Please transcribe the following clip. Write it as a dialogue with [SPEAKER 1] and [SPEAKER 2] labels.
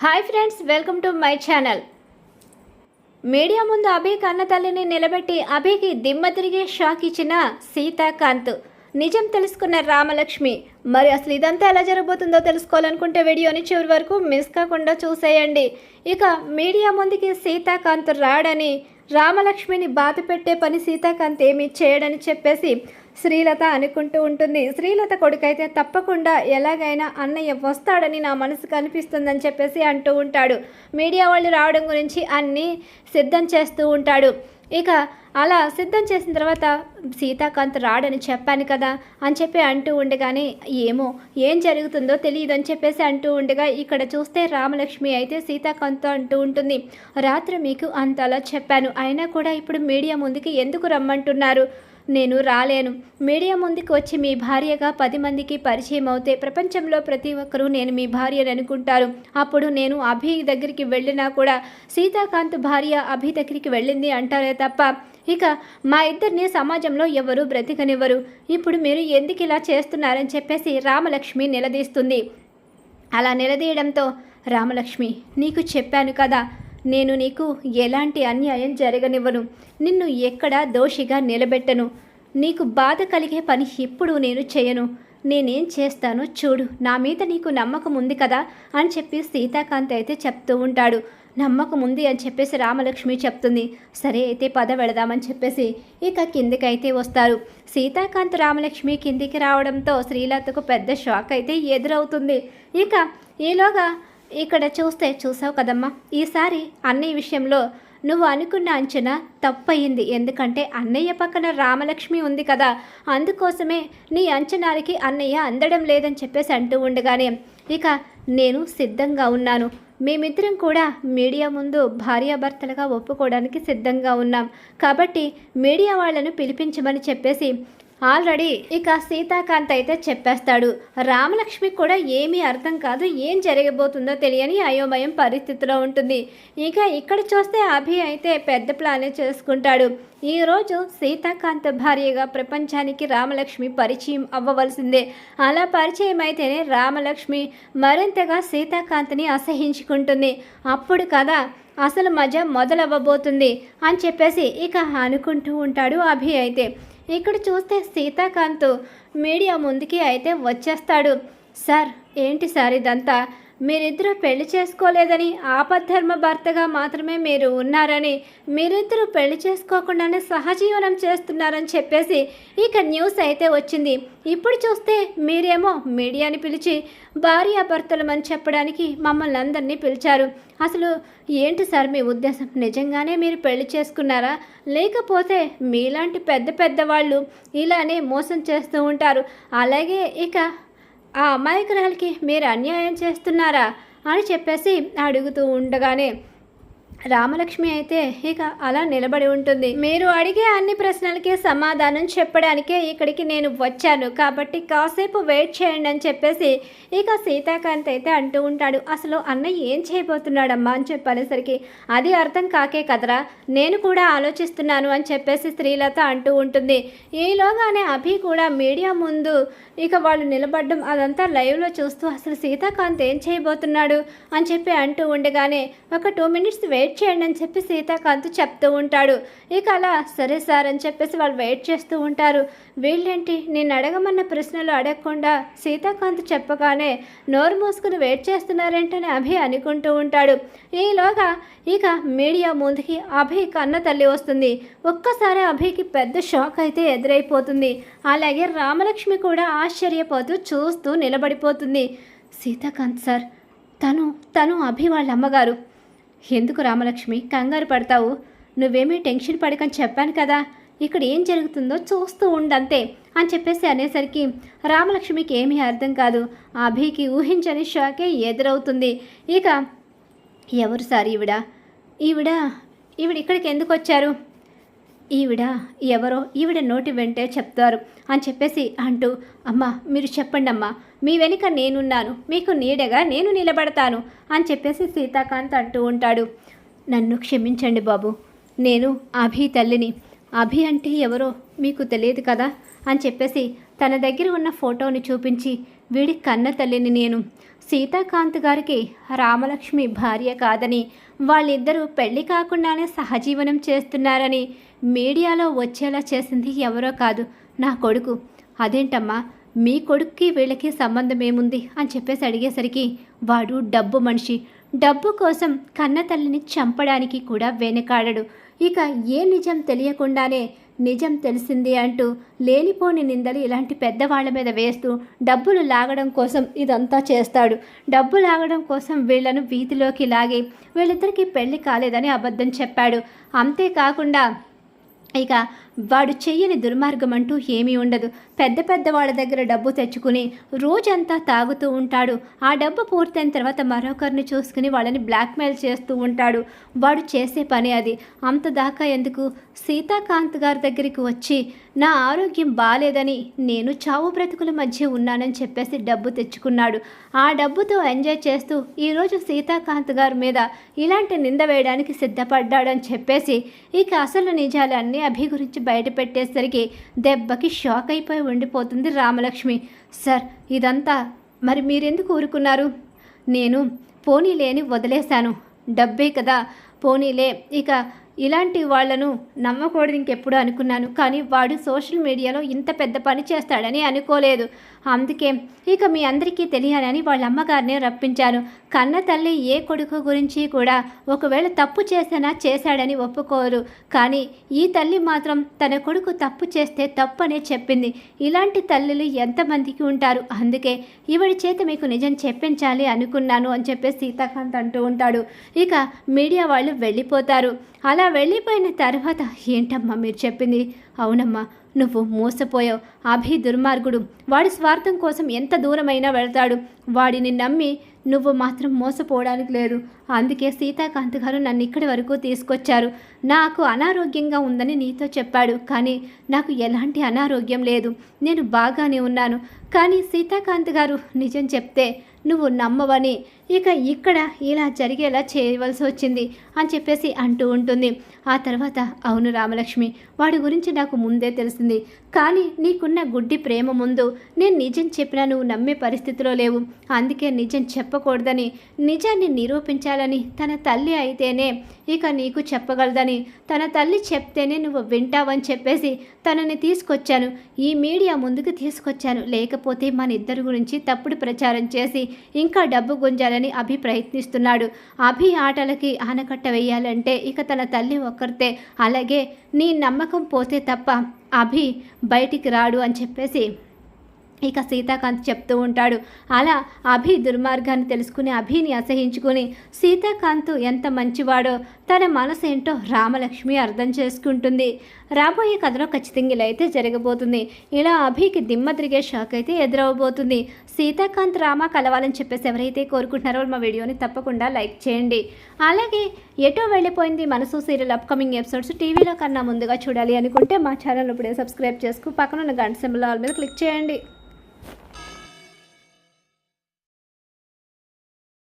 [SPEAKER 1] Hi friends welcome to my channel. Media ముందు అభి కన్న తల్లిని నిలబెట్టి అభికి దిమ్మ తిరిగే షాక్ ఇచ్చిన సీతాకాంత్ నిజం తెలుసుకున్న రామలక్ష్మి మరి అసలు ఇదంతా ఎలా జరగబోతుందో తెలుసుకోవాలనుకుంటే వీడియోని చివరి వరకు మిస్ కాకుండా చూసేయండి. ఇక మీడియా ముందుకి సీతాకాంత్ రాడని రామలక్ష్మిని బాధ పెట్టే పని సీతాకాంత్ ఏమీ చేయడని చెప్పేసి శ్రీలత అనుకుంటూ ఉంటుంది. శ్రీలత కొడుకైతే తప్పకుండా ఎలాగైనా అన్నయ్య వస్తాడని నా మనసు కనిపిస్తుందని చెప్పేసి అంటూ ఉంటాడు. మీడియా వాళ్ళు రావడం గురించి అన్నీ సిద్ధం చేస్తూ ఉంటాడు. ఇక అలా సిద్ధం చేసిన తర్వాత సీతాకాంత్ రాడని చెప్పాను కదా అని చెప్పి అంటూ ఉండగానే ఏమో ఏం జరుగుతుందో తెలియదు అని చెప్పేసి అంటూ ఉండగా ఇక్కడ చూస్తే రామలక్ష్మి అయితే సీతాకాంత్ అంటూ ఉంటుంది. రాత్రి మీకు అంతలా చెప్పాను. అయినా కూడా ఇప్పుడు మీడియా ముందుకి ఎందుకు రమ్మంటున్నారు? నేను రాలేను. మీడియా ముందుకు వచ్చి మీ భార్యగా పది మందికి పరిచయం అవుతే ప్రపంచంలో ప్రతి ఒక్కరూ నేను మీ భార్యని అనుకుంటారు. అప్పుడు నేను అభి దగ్గరికి వెళ్ళినా కూడా సీతాకాంత్ భార్య అభి దగ్గరికి వెళ్ళింది అంటారే తప్ప ఇక మా ఇద్దరిని సమాజంలో ఎవరు బ్రతికనివ్వరు. ఇప్పుడు మీరు ఎందుకు ఇలా చేస్తున్నారని చెప్పేసి రామలక్ష్మి నిలదీస్తుంది. అలా నిలదీయడంతో రామలక్ష్మి నీకు చెప్పాను కదా నేను నీకు ఎలాంటి అన్యాయం జరగనివ్వను. నిన్ను ఎక్కడా దోషిగా నిలబెట్టను. నీకు బాధ కలిగే పని ఇప్పుడు నేను చేయను. నేనేం చేస్తానో చూడు. నా మీద నీకు నమ్మకం ఉంది కదా అని చెప్పి సీతాకాంత్ అయితే చెప్తూ ఉంటాడు. నమ్మకం ఉంది అని చెప్పేసి రామలక్ష్మి చెప్తుంది. సరే అయితే పద వెళదామని చెప్పేసి ఇక కిందికైతే వస్తారు. సీతాకాంత్ రామలక్ష్మి కిందికి రావడంతో శ్రీలతకు పెద్ద షాక్ అయితే ఎదురవుతుంది. ఇక ఈలోగా ఇక్కడ చూస్తే చూసావు కదమ్మా? ఈసారి అన్నయ్య విషయంలో నువ్వు అనుకున్న అంచనా తప్పయింది. ఎందుకంటే అన్నయ్య పక్కన రామలక్ష్మి ఉంది కదా అందుకోసమే నీ అంచనాలకి అన్నయ్య అందడం లేదని చెప్పేసి అంటూ ఉండగానే ఇక నేను సిద్ధంగా ఉన్నాను. మేమిద్దరం కూడా మీడియా ముందు భార్యాభర్తలుగా ఒప్పుకోవడానికి సిద్ధంగా ఉన్నాం. కాబట్టి మీడియా వాళ్ళను పిలిపించమని చెప్పేసి ఆల్రెడీ ఇక సీతాకాంత్ అయితే చెప్పేస్తాడు. రామలక్ష్మి కూడా ఏమీ అర్థం కాదు ఏం జరగబోతుందో తెలియని అయోమయం పరిస్థితిలో ఉంటుంది. ఇక ఇక్కడ చూస్తే అభి అయితే పెద్ద ప్లానే చేసుకుంటాడు. ఈరోజు సీతాకాంత్ భార్యగా ప్రపంచానికి రామలక్ష్మి పరిచయం అవ్వవలసిందే. అలా పరిచయం అయితేనే రామలక్ష్మి మరింతగా సీతాకాంత్ని అసహించుకుంటుంది. అప్పుడు కదా అసలు మజ మొదలవ్వబోతుంది అని చెప్పేసి ఇక అనుకుంటూ ఉంటాడు అభి అయితే. ఇక్కడ చూస్తే సీతాకాంత్ మీడియా ముందుకి అయితే వచ్చేస్తాడు. సార్ ఏంటి సార్ ఇదంతా? మీరిద్దరూ పెళ్ళి చేసుకోలేదని ఆపద్ధర్మ భర్తగా మాత్రమే మీరు ఉన్నారని మీరిద్దరూ పెళ్ళి చేసుకోకుండానే సహజీవనం చేస్తున్నారని చెప్పేసి ఇక న్యూస్ అయితే వచ్చింది. ఇప్పుడు చూస్తే మీరేమో మీడియాని పిలిచి భార్యాభర్తలమని చెప్పడానికి మమ్మల్ని అందరినీ పిలిచారు. అసలు ఏంటి సార్ మీ ఉద్దేశం? నిజంగానే మీరు పెళ్ళి చేసుకున్నారా? లేకపోతే మీలాంటి పెద్ద పెద్ద వాళ్ళు ఇలానే మోసం చేస్తూ ఉంటారు. అలాగే ఇక ఆ అమాయకురాలకి మీరు అన్యాయం చేస్తున్నారా అని చెప్పేసి అడుగుతూ ఉండగానే రామలక్ష్మి అయితే ఇక అలా నిలబడి ఉంటుంది. మీరు అడిగే అన్ని ప్రశ్నలకి సమాధానం చెప్పడానికే ఇక్కడికి నేను వచ్చాను. కాబట్టి కాసేపు వెయిట్ చేయండి అని చెప్పేసి ఇక సీతాకాంత్ అయితే అంటూ ఉంటాడు. అసలు అన్నయ్య ఏం చేయబోతున్నాడమ్మా అని చెప్పనేసరికి అది అర్థం కాకే కదరా నేను కూడా ఆలోచిస్తున్నాను అని చెప్పేసి శ్రీలత అంటూ ఉంటుంది. ఈలోగానే అభి కూడా మీడియా ముందు ఇక వాళ్ళు నిలబడడం అదంతా లైవ్లో చూస్తూ అసలు సీతాకాంత్ ఏం చేయబోతున్నాడు అని చెప్పి అంటూ ఉండగానే ఒక టూ మినిట్స్ వెయిట్ వెయిట్ చేయండి అని చెప్పి సీతాకాంత్ చెప్తూ ఉంటాడు. ఇక అలా సరే సార్ అని చెప్పేసి వాళ్ళు వెయిట్ చేస్తూ ఉంటారు. వీళ్ళేంటి? నేను అడగమన్న ప్రశ్నలు అడగకుండా సీతాకాంత్ చెప్పగానే నోరు మూసుకుని వెయిట్ చేస్తున్నారేంటని అభి అనుకుంటూ ఉంటాడు. ఈలోగా ఇక మీడియా ముందుకి అభి కన్న తల్లి వస్తుంది. ఒక్కసారి అభికి పెద్ద షాక్ అయితే ఎదురైపోతుంది. అలాగే రామలక్ష్మి కూడా ఆశ్చర్యపోతూ చూస్తూ నిలబడిపోతుంది. సీతాకాంత్ సార్ తను తను అభి వాళ్ళ అమ్మగారు. ఎందుకు రామలక్ష్మి? కంగారు పడతావు. నువ్వేమీ టెన్షన్ పడకని చెప్పాను కదా. ఇక్కడ ఏం జరుగుతుందో చూస్తూ ఉండంతే అని చెప్పేసి అనేసరికి రామలక్ష్మికి ఏమీ అర్థం కాదు. అభికి ఊహించని షాకే ఎదురవుతుంది. ఇక ఎవరు సార్ ఈవిడ? ఈవిడ ఈవిడ ఇక్కడికి ఎందుకు వచ్చారు? ఈవిడ ఎవరో ఈవిడ నోటి వెంటే చెప్తారు అని చెప్పేసి అంటూ అమ్మా మీరు చెప్పండి అమ్మా మీ వెనుక నేనున్నాను మీకు నీడగా నేను నిలబడతాను అని చెప్పేసి సీతాకాంత్ అంటూ ఉంటాడు. నన్ను క్షమించండి బాబు నేను అభి తల్లిని. అభి అంటే ఎవరో మీకు తెలియదు కదా అని చెప్పేసి తన దగ్గర ఉన్న ఫోటోని చూపించి వీడి కన్న తల్లిని నేను. సీతాకాంత్ గారికి రామలక్ష్మి భార్య కాదని వాళ్ళిద్దరూ పెళ్ళి కాకుండానే సహజీవనం చేస్తున్నారని మీడియాలో వచ్చేలా చేసింది ఎవరో కాదు నా కొడుకు. అదేంటమ్మా మీ కొడుక్కి వీళ్ళకి సంబంధం ఏముంది అని చెప్పేసి అడిగేసరికి వాడు డబ్బు మనిషి. డబ్బు కోసం కన్న తల్లిని చంపడానికి కూడా వెనకాడడు ఇక ఏ నిజం తెలియకుండానే నిజం తెలిసింది అంటూ లేనిపోని నిందలు ఇలాంటి పెద్దవాళ్ళ మీద వేస్తూ డబ్బులు లాగడం కోసం ఇదంతా చేస్తాడు. డబ్బు లాగడం కోసం వీళ్ళను వీధిలోకి లాగి వీళ్ళిద్దరికీ పెళ్ళి కాలేదని అబద్ధం చెప్పాడు. అంతేకాకుండా ఇక వాడు చెయ్యని దుర్మార్గం అంటూ ఏమీ ఉండదు. పెద్ద పెద్ద వాళ్ళ దగ్గర డబ్బు తెచ్చుకుని రోజంతా తాగుతూ ఉంటాడు. ఆ డబ్బు పూర్తయిన తర్వాత మరొకరిని చూసుకుని వాళ్ళని బ్లాక్మెయిల్ చేస్తూ ఉంటాడు. వాడు చేసే పని అది. అంత దాకా ఎందుకు? సీతాకాంత్ గారి దగ్గరికి వచ్చి నా ఆరోగ్యం బాగాలేదని నేను చావు బ్రతుకుల మధ్య ఉన్నానని చెప్పేసి డబ్బు తెచ్చుకున్నాడు. ఆ డబ్బుతో ఎంజాయ్ చేస్తూ ఈరోజు సీతాకాంత్ గారి మీద ఇలాంటి నింద వేయడానికి సిద్ధపడ్డాడని చెప్పేసి ఇక అసలు నిజాలన్నీ అభి గురించి బయట పెట్టేసరికి దెబ్బకి షాక్ అయిపోయి ఉండిపోతుంది రామలక్ష్మి. సార్ ఇదంతా మరి మీరెందుకు ఊరుకున్నారు? నేను పోనీలేని వదిలేశాను. డబ్బే కదా. పోనీలే ఇక ఇలాంటి వాళ్ళను నమ్మకూడదు ఇంకెప్పుడు అనుకున్నాను కానీ వాడు సోషల్ మీడియాలో ఇంత పెద్ద పని చేస్తాడని అనుకోలేదు. అందుకే ఇక మీ అందరికీ తెలియాలని వాళ్ళ అమ్మగారిని రప్పించాను. కన్న తల్లి ఏ కొడుకు గురించి కూడా ఒకవేళ తప్పు చేసినా చేశాడని ఒప్పుకోరు. కానీ ఈ తల్లి మాత్రం తన కొడుకు తప్పు చేస్తే తప్పు అనే చెప్పింది. ఇలాంటి తల్లులు ఎంతమందికి ఉంటారు? అందుకే ఇవిడి చేత మీకు నిజం చెప్పించాలి అనుకున్నాను అని చెప్పేసి సీతాకాంత్ అంటూ ఉంటాడు. ఇక మీడియా వాళ్ళు వెళ్ళిపోతారు. అలా వెళ్ళిపోయిన తర్వాత ఏంటమ్మా మీరు చెప్పింది? అవునమ్మా నువ్వు మోసపోయావు. అభి దుర్మార్గుడు. వాడి స్వార్థం కోసం ఎంత దూరమైనా వెళ్తాడు. వాడిని నమ్మి నువ్వు మాత్రం మోసపోవడానికి లేదు అందుకే సీతాకాంత్ గారు నన్ను ఇక్కడి వరకు తీసుకొచ్చారు. నాకు అనారోగ్యంగా ఉందని నీతో చెప్పాడు. కానీ నాకు ఎలాంటి అనారోగ్యం లేదు. నేను బాగానే ఉన్నాను. కానీ సీతాకాంత్ గారు నిజం చెప్తే నువ్వు నమ్మవని. ఇక ఇక్కడ ఇలా జరిగేలా చేయవలసి వచ్చింది అని చెప్పేసి అంటూ ఉంటుంది. ఆ తర్వాత అవును రామలక్ష్మి వాడి గురించి నాకు ముందే తెలిసింది. కానీ నీకున్న గుడ్డి ప్రేమ ముందు నేను నిజం చెప్పినా నువ్వు నమ్మే పరిస్థితిలో లేవు. అందుకే నిజం చెప్పకూడదని నిజాన్ని నిరూపించాలని తన తల్లి అయితేనే ఇక నీకు చెప్పగలదని తన తల్లి చెప్తేనే నువ్వు వింటావని చెప్పేసి తనని తీసుకొచ్చాను. ఈ మీడియా ముందుకు తీసుకొచ్చాను. లేకపోతే మన ఇద్దరి గురించి తప్పుడు ప్రచారం చేసి ఇంకా డబ్బు గుంజాలని అభి ప్రయత్నిస్తున్నాడు. అభి ఆటలకి ఆనకట్ట వేయాలంటే ఇక తన తల్లి ఒక్కరితే. అలాగే నీ నమ్మకం పోతే తప్ప అభి బయటికి రాడు అని చెప్పేసి ఇక సీతాకాంత్ చెప్తూ ఉంటాడు. అలా అభి దుర్మార్గాన్ని తెలుసుకుని అభిని అసహించుకుని సీతాకాంత్ ఎంత మంచివాడో తన మనసు ఏంటో రామలక్ష్మి అర్థం చేసుకుంటుంది. రాబోయే కథలో ఖచ్చితంగా ఇలా అయితే జరగబోతుంది. ఇలా అభికి దిమ్మ తిరిగే షాక్ అయితే ఎదురవబోతుంది. సీతాకాంత్ రామ కలవాలని చెప్పేసి ఎవరైతే కోరుకుంటున్నారో మా వీడియోని తప్పకుండా లైక్ చేయండి. అలాగే ఎటో వెళ్ళిపోయింది మనసు సీరియల్ అప్కమింగ్ ఎపిసోడ్స్ టీవీలో కన్నా ముందుగా చూడాలి అనుకుంటే మా ఛానల్ ఇప్పుడే సబ్స్క్రైబ్ చేసుకు పక్కన ఉన్న గంట సింబల్ ఆల్ మీద క్లిక్ చేయండి.